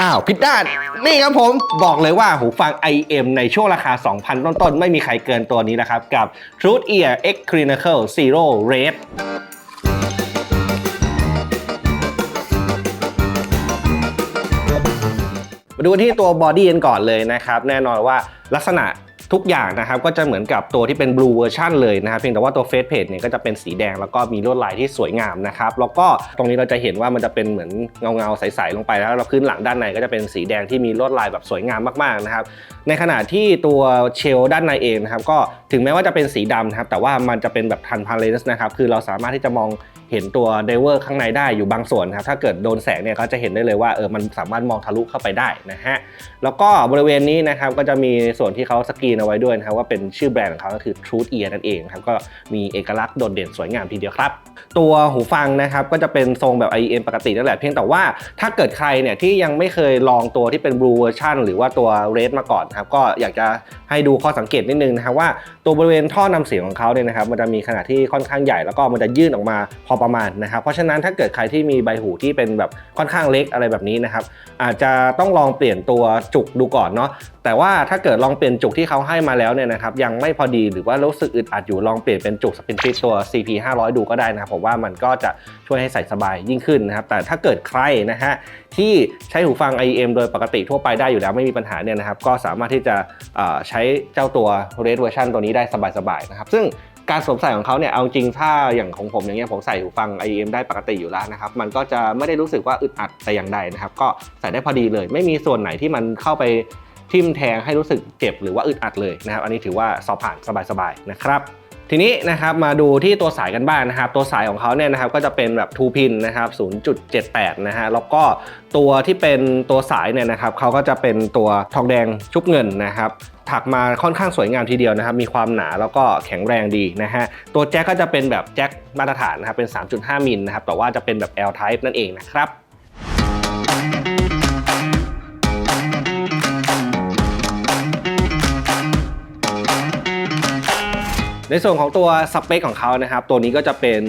อ้าวผิดด้าน นี่ครับผมบอกเลยว่าหูฟัง IM ในช่วงราคา 2,000 ต้นๆ ไม่มีใครเกินตัวนี้นะครับ กับ Truth Ear X Clinical Zero Red มาดูที่ตัวบอดี้กันก่อนเลยนะครับ แน่นอนว่าลักษณะ ทุกอย่างนะครับก็จะเหมือนกับตัวที่เป็น blue version เลยนะครับเพียงแต่ว่าตัว face page เนี่ยก็จะเป็นสีแดงแล้วก็มีลวดลายที่สวยงามนะครับแล้วก็ตรงนี้เราจะเห็นว่ามันจะเป็นเหมือนเงาเงาใสๆลงไปแล้วเราพื้นหลังด้านในก็จะเป็นสีแดงที่มีลวดลายแบบสวยงามมากๆนะครับในขณะที่ตัวเชลด้านในเองนะครับก็ถึงแม้ว่าจะเป็นสีดำนะครับแต่ว่ามันจะเป็นแบบทันพาเลนส์นะครับคือเราสามารถที่จะมอง เห็นตัวไดเวอร์ข้างในได้อยู่บางส่วนครับถ้าเกิดโดนแสงเนี่ยก็จะเห็นได้เลยว่าเออมันสามารถมองทะลุเข้าไปได้นะฮะแล้วก็บริเวณนี้นะครับก็จะมีส่วนที่เขาสกรีนเอาไว้ด้วยนะครับว่าเป็นชื่อแบรนด์ของเขาก็คือ Truth Ear นั่นเองครับก็มีเอกลักษณ์โดดเด่นสวยงามทีเดียวครับ ตัวหูฟังนะครับก็จะเป็นทรงแบบ IEM ปกตินั่นแหละเพียงแต่ว่าถ้าเกิดใครเนี่ยที่ยังไม่เคยลองตัวที่เป็น Blue Version หรือว่าตัว Red มาก่อนครับก็อยากจะให้ดูข้อสังเกตนิดนึงนะครับว่าตัวบริเวณท่อนำเสียงของเขาเนี่ยนะครับมันจะมีขนาดที่ค่อนข้างใหญ่แล้วก็มันจะยื่นออกมาพอประมาณนะครับเพราะฉะนั้นถ้าเกิดใครที่มีใบหูที่เป็นแบบค่อนข้างเล็กอะไรแบบนี้นะครับอาจจะต้องลองเปลี่ยนตัวจุกดูก่อนเนาะแต่ว่าถ้าเกิดลองเปลี่ยนจุกที่เขาให้มาแล้วเนี่ยนะครับยังไม่พอดีหรือว่ารู้สึกอึดอัดอยู่ลองเปลี่ยนเป็นจุกสปินฟิตตัว CP 500ดูก็ได้นะผมว่ามันก็จะช่วยให้ใส่สบายยิ่งขึ้นนะครับแต่ถ้าเกิดใครนะฮะที่ใช้หูฟัง IEM โดยปกติทั่วไปได้อยู่แล้วไม่มีปัญหาเนี่ยนะครับก็สามารถที่จะใช้เจ้าตัว Red Version ตัวนี้ได้สบายๆนะครับซึ่ง การสวมใส่ของเขาเนี่ยเอาจริงถ้าอย่างของผมอย่างเงี้ยผมใส่หูฟัง IEM ได้ปกติอยู่แล้วนะครับมันก็จะไม่ได้รู้สึกว่าอึดอัดแต่อย่างใดนะครับก็ใส่ได้พอดีเลย ไม่มีส่วนไหนที่มันเข้าไปทิ่มแทงให้รู้สึกเจ็บหรือว่าอึดอัดเลยนะครับอันนี้ถือว่าสอบผ่านสบายๆนะครับ ทีนี้นะครับมาดูที่ตัวสายกันบ้างนะครับ ตัวสายของเขาเนี่ยนะครับก็จะเป็นแบบ2พินนะครับ 0.78 นะฮะแล้วก็ตัวที่เป็นตัวสายเนี่ยนะครับเขาก็จะเป็นตัวทองแดงชุบเงินนะครับถักมาค่อนข้างสวยงามทีเดียวนะครับ มีความหนาแล้วก็แข็งแรงดีนะฮะ ตัวแจ็คก็จะเป็นแบบแจ็คมาตรฐานนะครับ เป็น 3.5 มิลนะครับ แต่ว่าจะเป็นแบบ L type นั่นเองนะครับ ในส่วนของตัวสเปคของเขานะครับตัวนี้ก็จะเป็น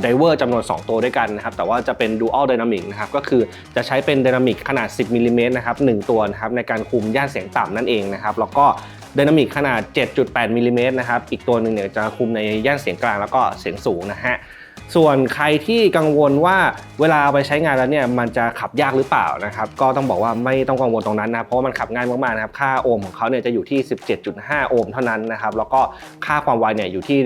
ไดเวอร์จำนวน 2 ตัวด้วยกันนะครับแต่ว่าจะเป็น Dual Dynamic นะครับก็คือจะใช้เป็น Dynamic ขนาด 10มิลลิเมตรนะครับ1ตัวนะครับในการคุมย่านเสียงต่ำนั่นเองนะครับแล้วก็ดินามิกขนาด 7.8มิลลิเมตรนะครับ อีกตัวหนึ่งเนี่ยจะคุมในย่านเสียงกลางแล้วก็เสียงสูงนะฮะ ส่วนใครที่กังวลว่าเวลาเอาไปใช้งานแล้วเนี่ยมันจะขับยากหรือเปล่านะครับก็ต้องบอกว่าไม่ต้องกังวลตรงนั้นนะเพราะว่ามันขับง่ายมากๆนะครับค่าโอห์มของเขาเนี่ยจะอยู่ที่ 17.5 โอห์มเท่านั้นนะครับแล้วก็ค่าความไวเนี่ยอยู่ที่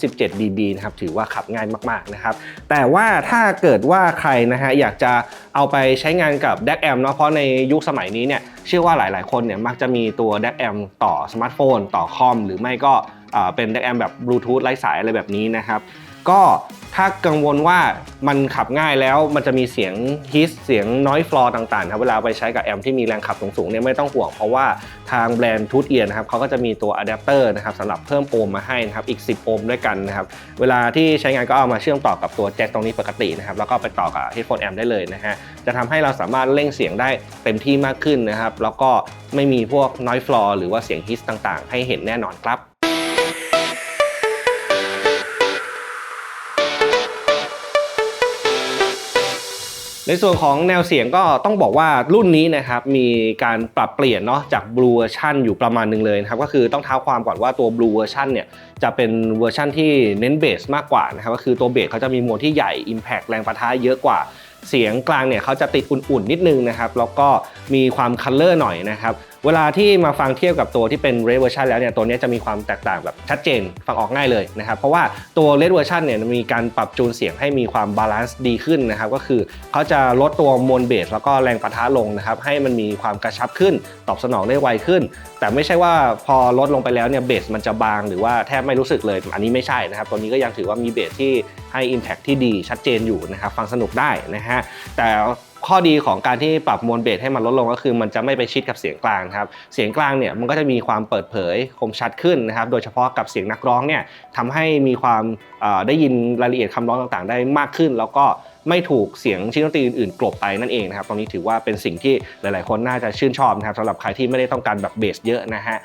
117 dB นะครับถือว่าขับง่ายมากๆนะครับแต่ว่าถ้าเกิดว่าใครนะฮะอยากจะเอาไปใช้งานกับ DAC Amp เนาะเพราะในยุคสมัยนี้เนี่ยเชื่อว่าหลาย ๆ คนเนี่ยมักจะมีตัว DAC Amp ต่อสมาร์ทโฟน ต่อคอม หรือไม่ก็เป็น DAC Amp แบบบลูทูธไร้สายอะไรแบบนี้นะครับก็ ถ้ากังวลว่ามันขับง่ายแล้วมันจะมีเสียงฮิสเสียงน้อยฟลอร์ต่างๆครับเวลาไปใช้กับแอมป์ที่มีแรงขับสูงๆเนี่ยไม่ต้องห่วงเพราะว่าทางแบรนด์ทูตเอียนะครับเขาก็จะมีตัวอะแดปเตอร์นะครับสำหรับเพิ่มโอห์มมาให้นะครับอีก 10 โอห์มด้วยกันนะครับเวลาที่ใช้งานก็เอามาเชื่อมต่อกับตัวแจ็คตรงนี้ปกตินะครับแล้วก็ไปต่อกับเฮดโฟนแอมได้เลยนะฮะจะทำให้เราสามารถเร่งเสียงได้เต็มที่มากขึ้นนะครับแล้วก็ไม่มีพวกน้อยฟลอร์หรือว่าเสียงฮิสต่างๆ ให้เห็นแน่นอนครับ ในส่วนของแนวเสียงก็ต้องบอกว่ารุ่นนี้นะครับมีการปรับเปลี่ยนเนาะจากบลูเวอร์ชันอยู่ประมาณหนึ่งเลยนะครับก็คือต้องเท้าความก่อนว่าตัวบลูเวอร์ชันเนี่ยจะเป็นเวอร์ชันที่เน้นเบสมากกว่านะครับก็คือตัวเบสเขาจะมีมวลที่ใหญ่ Impact แรงประทะเยอะกว่าเสียงกลางเนี่ยเขาจะติดอุ่นๆนิดนึงนะครับแล้วก็มีความคัลเลอร์หน่อยนะครับ เวลาที่มาฟังเทียบกับตัวที่เป็น Red Version แล้วเนี่ยตัวนี้จะมีความแตกต่างแบบชัดเจนฟังออกง่ายเลยนะครับเพราะว่าตัว Red Version เนี่ยมีการปรับจูนเสียงให้มีความบาลานซ์ดีขึ้นนะครับก็คือเขาจะลดตัวมวลเบสแล้วก็แรงปะทะลงนะครับให้มันมีความกระชับขึ้น ตอบสนองได้ไวขึ้น แต่ไม่ใช่ว่าพอลดลงไปแล้วเนี่ยเบสมันจะบางหรือว่าแทบไม่รู้สึกเลย อันนี้ไม่ใช่นะครับตัวนี้ก็ยังถือว่ามีเบสที่ให้ Impact ที่ดีชัดเจนอยู่นะครับฟังสนุกได้นะฮะแต่ ข้อดีของการที่ปรับมวลเบสให้มันลดลงก็คือ มันจะไม่ไปชิดกับเสียงกลางครับ เสียงกลางเนี่ยมันก็จะมีความเปิดเผยคมชัดขึ้นนะครับ โดยเฉพาะกับเสียงนักร้องเนี่ยทำให้มีความได้ยินรายละเอียดคำร้องต่างๆ ได้มากขึ้น แล้วก็ ไม่ถูกเสียงชิ้นดนตรีอื่นๆกลบไปนั่นเองนะครับตรงนี้ถือว่าเป็นสิ่งที่หลาย ๆ คนน่าจะชื่นชอบนะครับสำหรับใครที่ไม่ได้ต้องการแบบเบสเยอะนะฮะ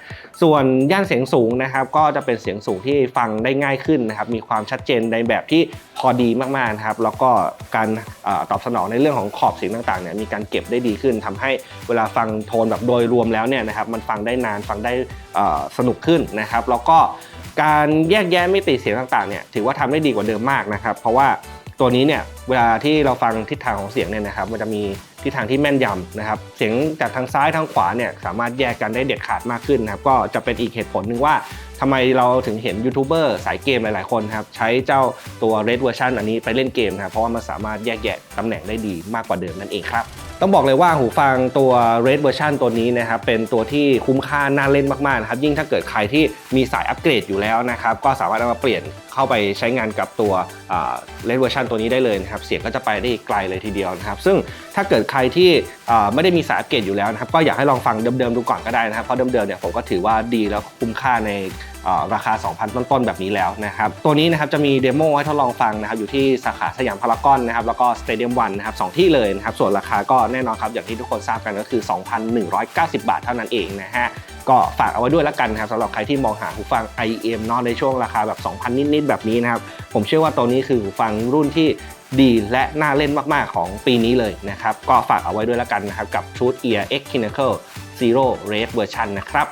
ส่วนย่านเสียงสูงนะครับก็จะเป็นเสียงสูงที่ฟังได้ง่ายขึ้นนะครับมีความชัดเจนในแบบที่พอดีมากๆนะครับแล้วก็การอตอบสนองในเรื่องของขอบเสียงต่างๆเนี่ยมีการเก็บได้ดีขึ้นทำให้เวลาฟังโทนแบบโดยรวมแล้วเนี่ยนะครับมันฟังได้นานฟังได้สนุกขึ้นนะครับ แล้วก็การแยกแยะมิติเสียงต่างๆเนี่ยถือว่าทำได้ดีกว่าเดิมมากนะครับ เพราะว่า ตัวนี้เนี่ยเวลาที่เราฟังทิศทางของเสียงเนี่ยนะครับ มันจะมีทิศทางที่แม่นยำนะครับ เสียงจากทางซ้ายทางขวาเนี่ยสามารถแยกกันได้เด็ดขาดมากขึ้นนะครับ ก็จะเป็นอีกเหตุผลหนึ่งว่าทำไมเราถึงเห็นยูทูบเบอร์สายเกมหลาย ๆ คนครับ ใช้เจ้าตัว Red Version อันนี้ไปเล่นเกมนะครับเพราะว่ามันสามารถแยกแยะตำแหน่งได้ดีมากกว่าเดิมนั่นเองครับ ต้องบอกเลยว่าหูฟังตัว Red Version ตัวนี้นะครับเป็นตัวที่คุ้มค่าน่าเล่นมากๆนะครับยิ่งถ้าเกิดใครที่มีสายอัปเกรดอยู่แล้วนะครับก็สามารถเอามาเปลี่ยนเข้าไปใช้งานกับตัว Red Version ตัวนี้ได้เลยนะครับเสียงก็จะไปได้ไกลเลยทีเดียวนะครับซึ่งถ้าเกิดใครที่ไม่ได้มีสายอัปเกรดอยู่แล้วนะครับก็อยากให้ลองฟังเดิมๆดูก่อนก็ได้นะครับเพราะเดิมๆเนี่ยผมก็ถือว่าดีแล้วคุ้มค่าในราคา 2,000 ต้นๆ แบบนี้แล้วนะครับ ตัวนี้นะครับจะมีเดโมให้ทดลองฟังนะครับอยู่ที่สาขาสยามพารากอนนะครับแล้วก็สเตเดียมวันนะครับสองที่เลยนะครับ ส่วนราคาก็แน่นอนครับ อย่างที่ทุกคนทราบกันก็คือ 2,190 บาทเท่านั้นเองนะฮะก็ฝากเอาไว้ด้วยแล้วกันนะครับสำหรับใครที่มองหาหูฟัง IEM เนาะในช่วงราคาแบบ 2,000 นิดๆ แบบนี้นะครับ ผมเชื่อว่าตัวนี้คือหูฟังรุ่นที่ดีและน่าเล่นมากๆ ของปีนี้เลยนะครับ ก็ฝากเอาไว้ด้วยแล้วกันนะครับกับชุด Ear X Kinetical Zero Red Version นะครับ